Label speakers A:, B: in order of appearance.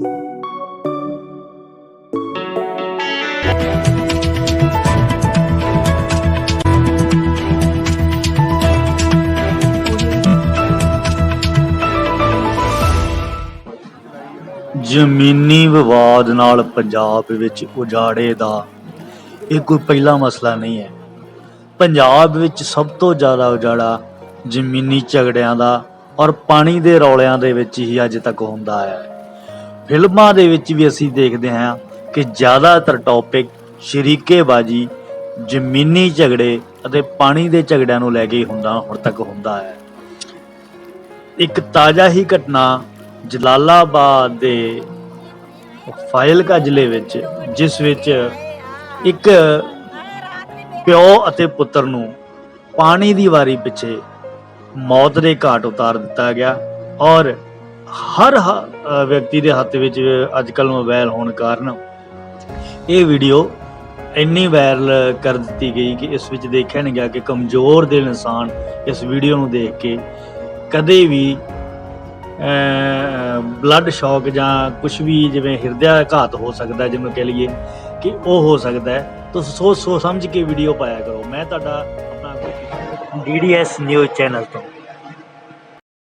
A: ਜ਼ਮੀਨੀ ਵਿਵਾਦ ਨਾਲ ਪੰਜਾਬ ਵਿੱਚ ਉਜਾੜੇ ਦਾ ਇਹ ਕੋਈ ਪਹਿਲਾ ਮਸਲਾ ਨਹੀਂ ਹੈ। ਪੰਜਾਬ ਵਿੱਚ ਸਭ ਤੋਂ ਜ਼ਿਆਦਾ ਉਜਾੜਾ ਜ਼ਮੀਨੀ ਝਗੜਿਆਂ ਦਾ ਔਰ ਪਾਣੀ ਦੇ ਰੌਲਿਆਂ ਦੇ ਵਿੱਚ ਹੀ ਅੱਜ ਤੱਕ ਹੁੰਦਾ ਹੈ। ਫਿਲਮਾਂ ਦੇ ਵਿੱਚ ਵੀ ਅਸੀਂ ਦੇਖਦੇ ਹਾਂ ਕਿ ਜ਼ਿਆਦਾਤਰ ਟੌਪਿਕ ਸ਼ਰੀਕੇਬਾਜੀ, ਜ਼ਮੀਨੀ ਝਗੜੇ ਅਤੇ ਪਾਣੀ ਦੇ ਝਗੜਿਆਂ ਨੂੰ ਲੈ ਕੇ ਹੁੰਦਾ, ਹੁਣ ਤੱਕ ਹੁੰਦਾ ਹੈ। ਇੱਕ ਤਾਜ਼ਾ ਹੀ ਘਟਨਾ ਜਲਾਲਾਬਾਦ ਦੇ ਫਾਇਲਕਾ ਜ਼ਿਲ੍ਹੇ ਵਿੱਚ, ਜਿਸ ਵਿੱਚ ਇੱਕ ਪਿਓ ਅਤੇ ਪੁੱਤਰ ਨੂੰ ਪਾਣੀ ਦੀ ਵਾਰੀ ਪਿੱਛੇ ਮੌਤ ਦੇ ਘਾਟ ਉਤਾਰ ਦਿੱਤਾ ਗਿਆ ਔਰ ਹਰ ਹ- ਵਿਅਕਤੀ ਦੇ ਹੱਥ ਵਿੱਚ ਅੱਜ ਅੱਜਕੱਲ ਮੋਬਾਈਲ ਹੋਣ ਕਾਰਨ ਇਹ ਵੀਡੀਓ ਇੰਨੀ ਵਾਇਰਲ ਕਰ ਦਿੱਤੀ ਗਈ ਕਿ ਇਸ ਵਿੱਚ ਦੇਖਿਆ ਨਹੀਂ ਗਿਆ ਕਿ ਕਮਜ਼ੋਰ ਦਿਲ ਇਨਸਾਨ ਇਸ ਵੀਡੀਓ ਨੂੰ ਦੇਖ ਕੇ ਕਦੇ ਵੀ ਬਲੱਡ ਸ਼ੌਕ ਜਾਂ ਕੁਝ ਵੀ ਜਿਵੇਂ ਹਿਰਦਿਆ ਘਾਤ ਹੋ ਸਕਦਾ ਜਿਵੇਂ ਕਹ ਲਈਏ ਕਿ ਉਹ ਹੋ ਸਕਦਾ ਹੈ। ਤੁਸੀਂ ਸੋਚ ਸੋਚ ਸਮਝ ਕੇ ਵੀਡੀਓ ਪਾਇਆ ਕਰੋ। ਮੈਂ ਤੁਹਾਡਾ ਆਪਣਾ ਡੀਡੀਐਸ ਨਿਊਜ਼ ਚੈਨਲ ਤੋਂ।